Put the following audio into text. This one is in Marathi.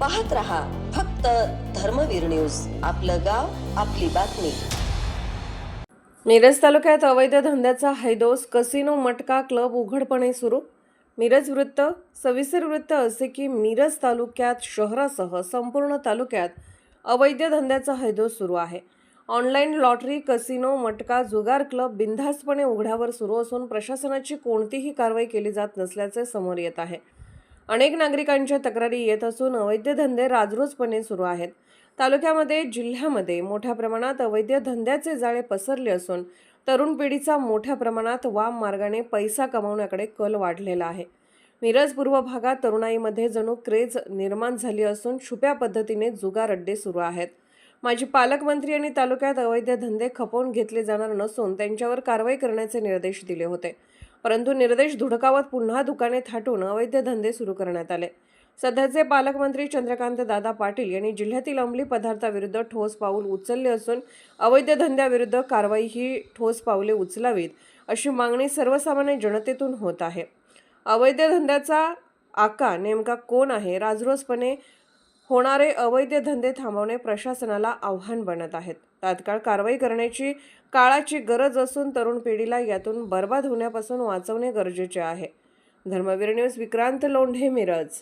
पाहत रहा फक्त धर्मवीर न्यूज. आपलं गाव आपली बातमी. मिरज तालुक्यात अवैध धंद्याचा हैदोस कसिनो मटका क्लब उघडपणे सुरू. मिरज वृत्त सविस्तर वृत्त असे की मिरज तालुक्यात शहरासह संपूर्ण तालुक्यात अवैध धंद्याचा हैदोस सुरू आहे. ऑनलाईन लॉटरी कसिनो मटका जुगार क्लब बिनधास्तपणे उघड्यावर सुरू असून प्रशासनाची कोणतीही कारवाई केली जात नसल्याचे समोर येत आहे. अनेक नागरिकांच्या तक्रारी येत असून अवैध धंदे राजरोजपणे सुरू आहेत. तालुक्यामध्ये जिल्ह्यामध्ये मोठ्या प्रमाणात अवैध धंद्याचे जाळे पसरले असून तरुण पिढीचा मोठ्या प्रमाणात वाम मार्गाने पैसा कमावण्याकडे कल वाढलेला आहे. मिरज पूर्व भागात तरुणाईमध्ये जणू क्रेज निर्माण झाली असून छुप्या पद्धतीने जुगार अड्डे सुरू आहेत. माजी पालकमंत्री यांनी तालुक्यात अवैध धंदे खपवून घेतले जाणार नसून त्यांच्यावर कारवाई करण्याचे निर्देश दिले होते. परंतु निर्देश धुडकावत पुन्हा दुकाने थाटून अवैध धंदे सुरू करण्यात आले. सध्याचे पालकमंत्री चंद्रकांत दादा पाटील यांनी जिल्ह्यातील अंमली पदार्थाविरुद्ध ठोस पाऊल उचलले असून अवैध धंद्याविरुद्ध कारवाई ही ठोस पावले उचलावीत अशी मागणी सर्वसामान्य जनतेतून होत आहे. अवैध धंद्याचा आका नेमका कोण आहे? राजरोसपणे होणारे अवैध धंदे थांबवणे प्रशासनाला आव्हान बनत आहेत. तात्काळ कारवाई करण्याची काळाची गरज असून तरुण पिढीला यातून बर्बाद होण्यापासून वाचवणे गरजेचे आहे. धर्मवीर न्यूज विक्रांत लोंढे मिरज.